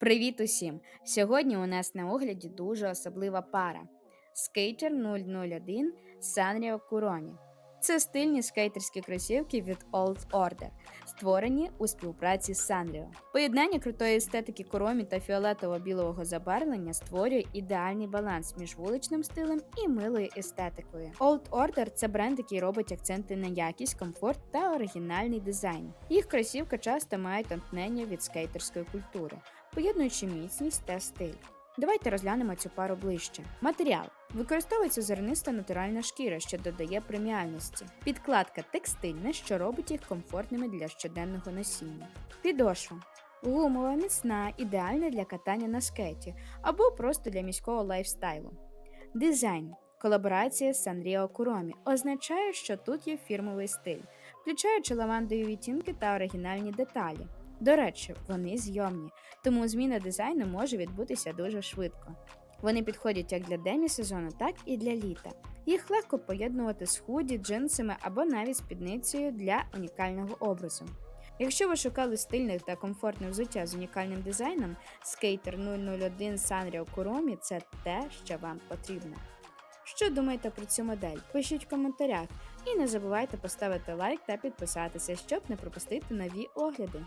Привіт усім! Сьогодні у нас на огляді дуже особлива пара скейтер 001 Sanrio Kuromi. Це стильні скейтерські кросівки від Old Order, створені у співпраці з Sanrio. Поєднання крутої естетики Kuromi та фіолетово-білого забарвлення створює ідеальний баланс між вуличним стилем і милою естетикою. Old Order це бренд, який робить акценти на якість, комфорт та оригінальний дизайн. Їх кросівка часто мають натхнення від скейтерської культури поєднуючи міцність та стиль. Давайте розглянемо цю пару ближче. Матеріал використовується зерниста натуральна шкіра, що додає преміальності. Підкладка текстильна, що робить їх комфортними для щоденного носіння. Підошва гумова, міцна, ідеальна для катання на скейті або просто для міського лайфстайлу. Дизайн колаборація з Sanrio Kuromi означає, що тут є фірмовий стиль, включаючи лавандові відтінки та оригінальні деталі. До речі, вони зйомні, тому зміна дизайну може відбутися дуже швидко. Вони підходять як для демі сезону, так і для літа. Їх легко поєднувати з худі, джинсами або навіть спідницею для унікального образу. Якщо ви шукали стильне та комфортне взуття з унікальним дизайном, скейтер 001 Sanrio Kuromi – це те, що вам потрібно. Що думаєте про цю модель? Пишіть в коментарях і не забувайте поставити лайк та підписатися, щоб не пропустити нові огляди.